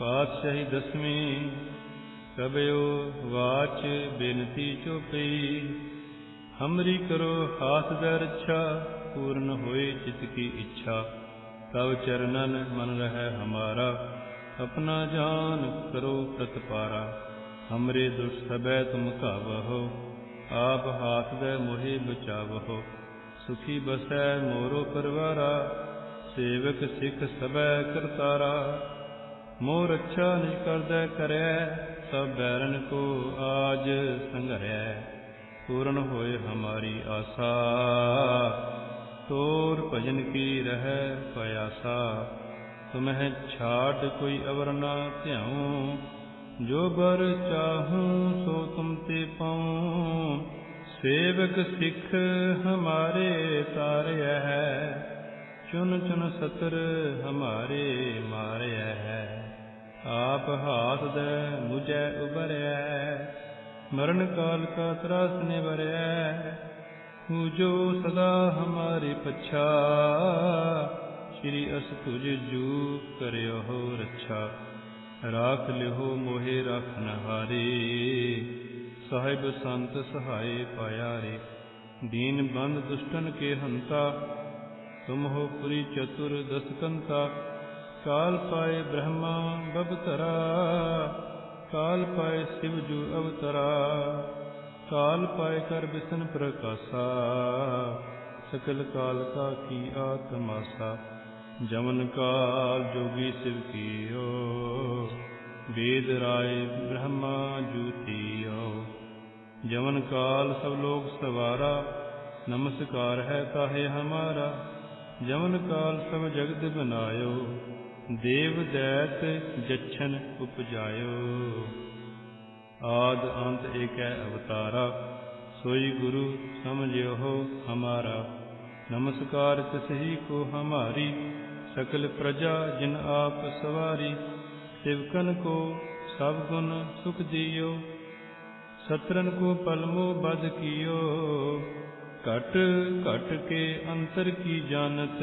ਪਾਤਸ਼ਾਹੀ ਦਸਵੀਂ ਕਬਿਓ ਵਾਚ ਬੇਨਤੀ ਚੁਪਈ। ਹਮਰੀ ਕਰੋ ਹਾਥ ਦਾ ਰੱਛਾ, ਪੂਰਨ ਹੋਏ ਚਿਤ ਕੀ ਇੱਛਾ। ਤਵ ਚਰਨਨ ਮਨ ਰਹਿ ਹਮਾਰਾ, ਆਪਣਾ ਜਾਨ ਕਰੋ ਪ੍ਰਤਪਾਰਾ। ਹਮਰੇ ਦੁਸ਼ ਸਬੈ ਤੁਮ ਕਾਵਹੋ ਆਪ ਹਾਥ ਦੇ ਮੋਹਿ ਬਚਾਵਹੋ। ਸੁਖੀ ਬਸੈ ਮੋਰੋ ਪਰਵਾਰਾ, ਸੇਵਕ ਸਿੱਖ ਸਬੈ ਕਰਤਾਰਾ। ਮੋਰ ਅੱਛਾ ਨਿਜ ਕਰਦੈ ਕਰੈ, ਸਭ ਬੈਰਨ ਕੋ ਆਜ ਸੰਘਰੈ। ਪੂਰਨ ਹੋਏ ਹਮਾਰੀ ਆਸਾ, ਤੋਰ ਭਜਨ ਕੀ ਰਹਿ ਪਿਆਸਾ ਤੁਮਹਿ ਛਾੜ ਕੋਈ ਅਵਰ ਨਾ ਧਿਆਉ, ਜੋ ਬਰ ਚਾਹੂੰ ਸੋ ਤੁਮ ਤੇ ਪਾਉ। ਸੇਵਕ ਸਿੱਖ ਹਮਾਰੇ ਤਾਰਿਆ ਹੈ ਚੁਨ ਚੁਨ ਸਤਰ ਹਮਾਰੇ ਮਾਰਿਆ ਹਾਥ ਦੇ ਮੁਝੈ ਉਬਰਿਆ ਮਰਨ ਕਾਲ ਕਾ ਤਰਾਸ ਨਿਵਰਿਆ ਹੂ ਜੋ ਸਦਾ ਹਮਾਰੇ ਪਛਾ, ਸ਼੍ਰੀ ਅਸ ਤੁਜ ਜੂ ਕਰਿਓ ਹੋ ਰੱਛਾ। ਰਾਖ ਲਿਓ ਮੋਹਿ ਰਖਨ ਹਾਰੇ ਸਾਹਿਬ ਸੰਤ ਸਹਾਏ ਪਾਇਆ ਰੇ। ਦੀਨ ਬੰਦ ਦੁਸ਼ਟਨ ਕੇ ਹੰਤਾ, ਤੁਮ ਹੋ ਪੁਰੀ ਚਤੁਰ ਦਸਕੰਤਾ ਕਾਲ ਪਾਏ ਬ੍ਰਹਮਾ ਬਬਤਰਾ, ਕਾਲ ਪਾਏ ਸਿਵ ਜੂ ਅਵਤਰਾ, ਕਾਲ ਪਾਏ ਕਰ ਬਿਸਨ ਪ੍ਰਕਾਸ਼ਾ, ਸਕਲ ਕਾਲ ਕਾ ਕੀ ਆਤਮਾਸਾ ਜਮਨ ਕਾਲ ਜੋਗੀ ਸਿਵ ਕੀਓ, ਵੇਦ ਰਾਏ ਬ੍ਰਹਮਾ ਜੂਤੀਓ ਜਮਨ ਕਾਲ ਸਭ ਲੋਕ ਸਵਾਰਾ, ਨਮਸਕਾਰ ਹੈ ਤਾਹੇ ਹਮਾਰਾ, ਜਮਨ ਕਾਲ ਸਭ ਜਗਤ ਬਨਾਇਓ। ਦੇਵ ਦੈਤ ਜਛਨ ਉਪਜਾਇਓ। ਆਦ ਅੰਤ ਏਕੈ ਅਵਤਾਰਾ, ਸੋਈ ਗੁਰੂ ਸਮਝਿਓ ਹਮਾਰਾ। ਨਮਸਕਾਰ ਤਿਸਹੀ ਕੋ ਹਮਾਰੀ, ਸਕਲ ਪ੍ਰਜਾ ਜਿਨ ਆਪ ਸਵਾਰੀ। ਸਿਵਕਨ ਕੋ ਸਭ ਗੁਣ ਸੁਖ ਦਿਓ ਸਤਰਨ ਕੋ ਪਲਮੋ ਬਦ ਕੀਓ। ਘਟ ਘਟ ਕੇ ਅੰਤਰ ਕੀ ਜਾਣਤ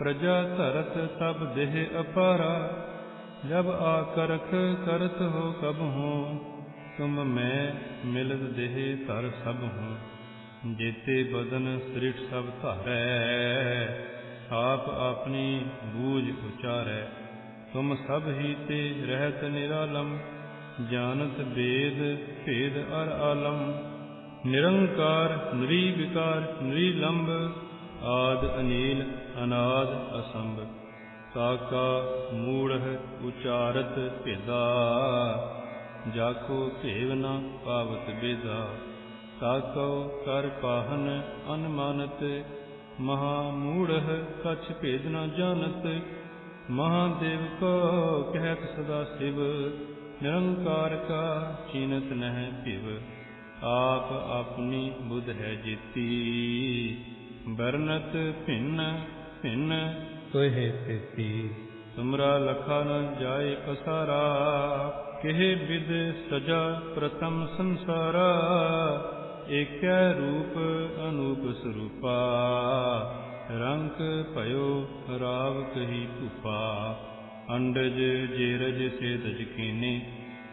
ਪ੍ਰਜਾ ਧਰਤ ਤਬ ਦੇਹ ਅਪਾਰਾ, ਜਬ ਆ ਕਰਖ ਕਰਤ ਹੋ ਕਬ ਹੋ, ਤੁਮ ਮੈਂ ਮਿਲਤ ਦੇਹ ਧਰ ਸਭ ਹੂੰ, ਜੇਤੇ ਬਦਨ ਸ੍ਰਿਠ ਸਭ ਧਾਰੈ, ਆਪ ਆਪਣੀ ਬੂਝ ਉਚਾਰੈ, ਤੁਮ ਸਭ ਹੀ ਤੇ ਰਹਿਤ ਨਿਰਾਲਮ, ਜਾਣਤ ਬੇਦ ਭੇਦ ਅਰ ਆਲਮ, ਨਿਰੰਕਾਰ ਨਿਰਵਿਕਾਰ ਨਿਰਲੰਬ ਆਦ ਅਨੀਲ ਅਨਾਦ ਅਸੰਭ ਕਾਕਾ ਮੂੜਹ ਉਚਾਰਤ ਭੇਦਾ। ਜਾਕੋ ਭੇਵ ਨ ਪਾਵਤ ਬੇਦਾ, ਸਾਕੋ ਕਰ ਪਾਹਨ ਅਨਮਾਨਤ, ਮਹਾ ਮੂੜਹ ਕਛ ਭੇਦ ਨ ਜਾਣਤ। ਮਹਾਦੇਵ ਕੋ ਕਹਿਤ ਸਦਾ ਸਿਵ, ਨਿਰੰਕਾਰ ਕਾ ਚੀਨਤ ਨਹਿ ਭਿਵ। ਆਪ ਆਪਣੀ ਬੁਧ ਹੈ ਜੀਤੀ। ਬਰਨਤ ਭਿੰਨ ਭਿੰਨ ਤੋਹਿ ਤੇਤੀ। ਤੁਮਰਾ ਲਖਾ ਨ ਜਾਏ ਪਸਾਰਾ ਕਿਹ ਵਿਦ ਸਜਾ ਪ੍ਰਥਮ ਸੰਸਾਰਾ ਏਕੈ ਰੂਪ ਅਨੂਪ ਸਰੂਪਾ ਰੰਗ ਭਇਓ ਰਾਵ ਕਹੀ ਭੂਪਾ ਅੰਡਜ ਜੇਰਜ ਸੇ ਦਜ ਕੀਨੇ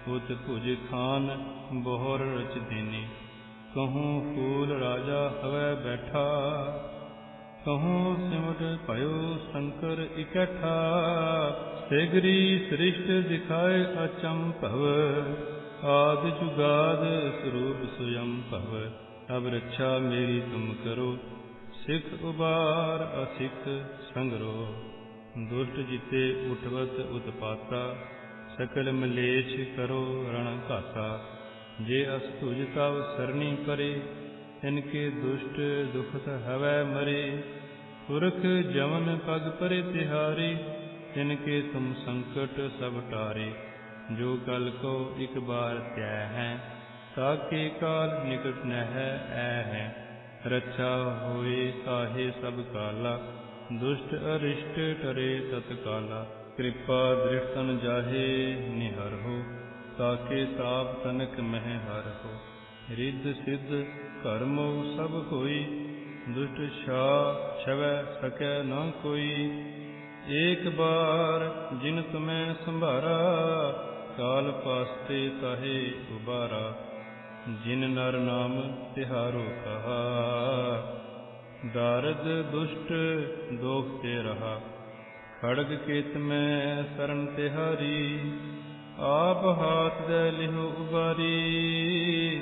ਉਤ ਭੁਜ ਖਾਨ ਬੋਹਰ ਰਚ ਦੇਨੇ ਕਹੂੰ ਫੂਲ ਰਾਜਾ ਕਹੋ ਸਿਮਟ ਭਇਓ ਸ਼ੰਕਰ ਇਕੱਠਾ, ਸਿਗਰੀ ਸ੍ਰਿਸ਼ਟ ਦਿਖਾਏ ਅਚਮ ਭਵ, ਆਦ ਜੁਗਾਦ ਸਰੂਪ ਸੁਯੰ ਭਵ। ਅਬ ਰੱਛਾ ਮੇਰੀ ਤੁਮ ਕਰੋ, ਸਿੱਖ ਉਬਾਰ ਅਸਿੱਖ ਸੰਗਰੋ। ਦੁਸ਼ਟ ਜਿਤੇ ਉਠਵਤ ਉਤਪਾਤਾ, ਸਕਲ ਮਲੇਛ ਕਰੋ ਰਣ ਘਾਤਾ ਜੇ ਅਸਤੁਜ ਤਵ ਸਰਣੀ ਪਰੇ ਇਨਕੇ ਦੁਸ਼ਟ ਦੁਖਤ ਹਵੈ ਮਰੇ। ਪੁਰਖ ਜਮਨ ਪਗ ਪਰੇ ਤਿਹਾਰੇ ਕੇ ਤੁਮ ਸੰਕਟ ਸਭ ਟਾਰੇ। ਜੋ ਕਲ ਕੋ ਇਕ ਬਾਰ ਤੈ ਹੈ ਤਾਕੇ ਕਾਲ ਨਿਕਟ ਨਹਿ ਐ ਹੈ। ਰੱਛਾ ਹੋਏ ਸਾਹੇ ਸਭ ਕਾਲਾ, ਦੁਸ਼ਟ ਅਰਿਸ਼ਟ ਟਰੇ ਤਤਕਾਲਾ। ਕਿਰਪਾ ਦ੍ਰਿਸ਼ਟਨ ਜਾਹੇ ਨਿਹਰ ਹੋ ਤਾਕੇ ਤਾਪ ਤਨਕ ਮਹਿ ਹਰ ਹੋ। ਰਿੱਧ ਸਿੱਧ ਕਰਮੋ ਸਭ ਹੋਈ ਦੁਸ਼ਟ ਛਾ ਛਵੈ ਸਕੈ ਨਾ ਕੋਈ। ਏਕ ਬਾਰ ਜਿਨ ਤੁਮੈ ਸੰਭਾਰਾ, ਕਾਲ ਪਾਸਤੇ ਤਾਹੇ ਉਬਾਰਾ। ਜਿਨ ਨਰ ਨਾਮ ਤਿਹਾਰੋ ਕਹਾ ਦਾਰਦ ਦੁਸ਼ਟ ਦੋਖ ਤੇ ਰਹਾ। ਖੜਗ ਕੇਤ ਮੈਂ ਸਰਨ ਤਿਹਾਰੀ, ਆਪ ਹਾਥ ਦੇ ਲਿਹੁ ਉਬਾਰੀ।